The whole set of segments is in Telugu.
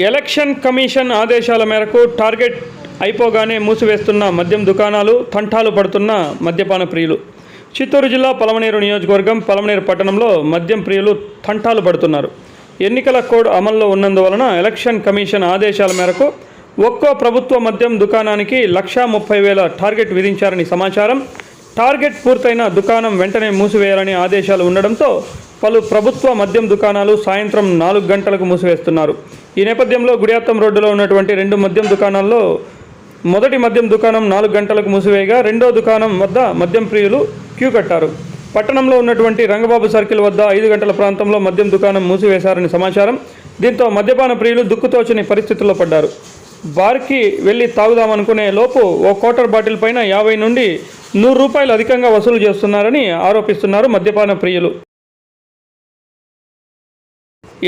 ఎలక్షన్ కమిషన్ ఆదేశాల మేరకు టార్గెట్ అయిపోగానే మూసివేస్తున్న మద్యం దుకాణాలు తంటాలు పడుతున్న మద్యపాన ప్రియులు. చిత్తూరు జిల్లా పలమనేరు నియోజకవర్గం పలమనేరు పట్టణంలో మద్యం ప్రియులు తంటాలు పడుతున్నారు. ఎన్నికల కోడ్ అమల్లో ఉన్నందువలన ఎలక్షన్ కమిషన్ ఆదేశాల మేరకు ఒక్కో ప్రభుత్వ మద్యం దుకాణానికి లక్షా ముప్పై వేల టార్గెట్ విధించారని సమాచారం. టార్గెట్ పూర్తయిన దుకాణం వెంటనే మూసివేయాలని ఆదేశాలు ఉండడంతో పలు ప్రభుత్వ మద్యం దుకాణాలు సాయంత్రం నాలుగు గంటలకు మూసివేస్తున్నారు. ఈ నేపథ్యంలో గుడియాత్తం రోడ్డులో ఉన్నటువంటి రెండు మద్యం దుకాణాల్లో మొదటి మద్యం దుకాణం నాలుగు గంటలకు మూసివేయగా రెండో దుకాణం వద్ద మద్యం ప్రియులు క్యూ కట్టారు. పట్టణంలో ఉన్నటువంటి రంగబాబు సర్కిల్ వద్ద ఐదు గంటల ప్రాంతంలో మద్యం దుకాణం మూసివేశారని సమాచారం. దీంతో మద్యపాన ప్రియులు దుక్కుతోచని పరిస్థితుల్లో పడ్డారు. బార్కి వెళ్ళి తాగుదామనుకునే లోపు ఓ క్వార్టర్ బాటిల్ పైన యాభై నుండి నూరు రూపాయలు అధికంగా వసూలు చేస్తున్నారని ఆరోపిస్తున్నారు మద్యపాన ప్రియులు.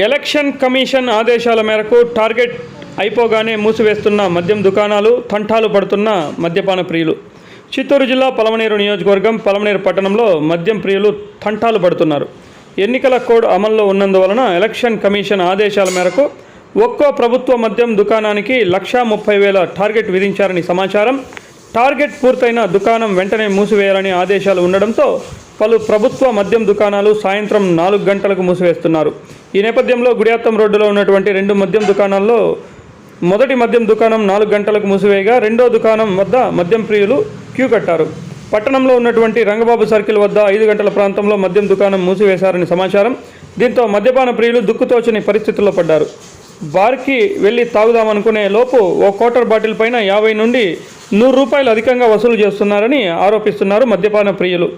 ఎలక్షన్ కమిషన్ ఆదేశాల మేరకు టార్గెట్ అయిపోగానే మూసివేస్తున్న మద్యం దుకాణాలు తంటాలు పడుతున్న మద్యపాన ప్రియులు. చిత్తూరు జిల్లా పలమనేరు నియోజకవర్గం పలమనేరు పట్టణంలో మద్యం ప్రియులు తంటాలు పడుతున్నారు. ఎన్నికల కోడ్ అమల్లో ఉన్నందువలన ఎలక్షన్ కమిషన్ ఆదేశాల మేరకు ఒక్కో ప్రభుత్వ మద్యం దుకాణానికి లక్షా ముప్పై వేల టార్గెట్ విధించారని సమాచారం టార్గెట్ పూర్తయిన దుకాణం వెంటనే మూసివేయాలని ఆదేశాలు ఉండడంతో పలు ప్రభుత్వ మద్యం దుకాణాలు సాయంత్రం నాలుగు గంటలకు మూసివేస్తున్నారు. ఈ నేపథ్యంలో గుడియాత్తం రోడ్డులో ఉన్నటువంటి రెండు మద్యం దుకాణాల్లో మొదటి మద్యం దుకాణం నాలుగు గంటలకు మూసివేయగా రెండో దుకాణం వద్ద మద్యం ప్రియులు క్యూ కట్టారు. పట్టణంలో ఉన్నటువంటి రంగబాబు సర్కిల్ వద్ద ఐదు గంటల ప్రాంతంలో మద్యం దుకాణం మూసివేశారని సమాచారం. దీంతో మద్యపాన ప్రియులు దుక్కుతోచని పరిస్థితుల్లో పడ్డారు. బార్కి వెళ్ళి తాగుదామనుకునే లోపు ఓ క్వార్టర్ బాటిల్ పైన యాభై నుండి నూరు రూపాయలు అధికంగా వసూలు చేస్తున్నారని ఆరోపిస్తున్నారు మద్యపాన ప్రియులు.